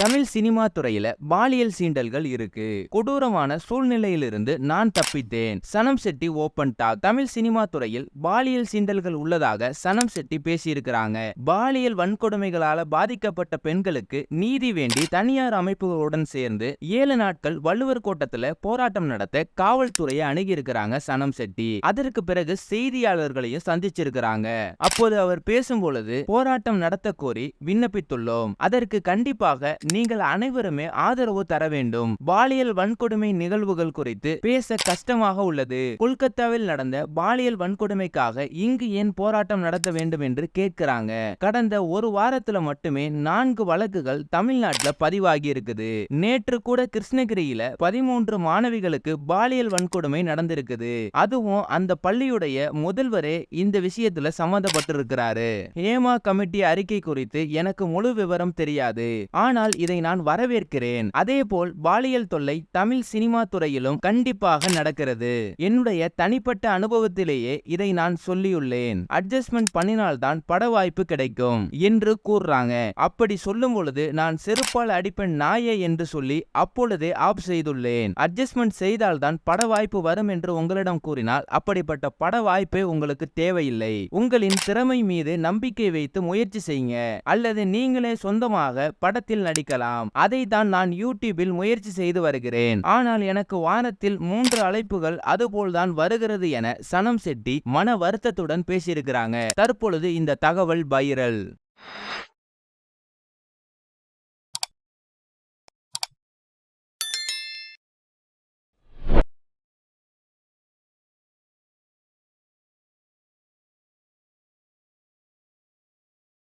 Tamil cinema துறையில பாலியல் சீண்டல்கள் இருக்கு. கொடூரமான சூழ்நிலையிலிருந்து நான் தப்பித்தேன். Sanam Shetty open talk. Tamil cinema துறையில் பாலியல் சீண்டல்கள் உள்ளதாக சனம் செட்டி பேசியிருக்கிறாங்க. பாலியல் வன்கொடுமைகளால பாதிக்கப்பட்ட பெண்களுக்கு நீதி வேண்டி தனியார் அமைப்புகளுடன் சேர்ந்து ஏழு நாட்கள் வள்ளுவர் கோட்டத்துல போராட்டம் நடத்த காவல்துறையை அணுகியிருக்கிறாங்க சனம் செட்டி. அதற்கு பிறகு செய்தியாளர்களையும் சந்திச்சிருக்கிறாங்க. அப்போது அவர் பேசும்பொழுது போராட்டம் நடத்த கோரி விண்ணப்பித்துள்ளோம். அதற்கு கண்டிப்பாக நீங்கள் அனைவருமே ஆதரவு தர வேண்டும். பாலியல் வன்கொடுமை நிகழ்வுகள் குறித்து பேச கஷ்டமாக உள்ளது. கொல்கத்தாவில் நடந்த பாலியல் வன்கொடுமைக்காக இங்கு ஏன் போராட்டம் நடத்த வேண்டும் என்று கேட்கிறாங்க. கடந்த ஒரு வாரத்துல மட்டுமே நான்கு வழக்குகள் தமிழ்நாட்டில் பதிவாகி இருக்குது. நேற்று கூட கிருஷ்ணகிரியில பதிமூன்று மாணவிகளுக்கு பாலியல் வன்கொடுமை நடந்திருக்குது. அதுவும் அந்த பள்ளியுடைய முதல்வரே இந்த விஷயத்துல சம்மந்தப்பட்டிருக்கிறாரு. ஏமா கமிட்டி அறிக்கை குறித்து எனக்கு முழு விவரம் தெரியாது. ஆனால் இதை நான் வரவேற்கிறேன். அதே போல் பாலியல் தொல்லை தமிழ் சினிமா துறையிலும் கண்டிப்பாக நடக்கிறது. என்னுடைய தனிப்பட்ட அனுபவத்திலேயே இதை நான் சொல்லியுள்ளேன். அட்ஜஸ்ட்மெண்ட் பண்ணினால்தான் பட வாய்ப்பு கிடைக்கும் என்று கூறுறாங்க. அப்படி சொல்லும் பொழுது நான் செருப்பால் அடிப்பேன் நாயே என்று சொல்லி அப்பொழுதே ஆப் செய்துள்ளேன். அட்ஜஸ்ட்மெண்ட் செய்தால்தான் பட வாய்ப்பு வரும் என்று உங்களிடம் கூறினால் அப்படிப்பட்ட பட வாய்ப்பே உங்களுக்கு தேவையில்லை. உங்களின் திறமை மீது நம்பிக்கை வைத்து முயற்சி செய்யுங்க. அல்லது நீங்களே சொந்தமாக படத்தில் நடிக்க நடிக்கலாம் அதை தான் நான் யூடியூபில் முயற்சி செய்து வருகிறேன். ஆனால் எனக்கு வாரத்தில் மூன்று அழைப்புகள் அதுபோல்தான் வருகிறது என சனம் செட்டி மன வருத்தத்துடன் பேசியிருக்கிறாங்க. தற்பொழுது இந்த தகவல் வைரல்.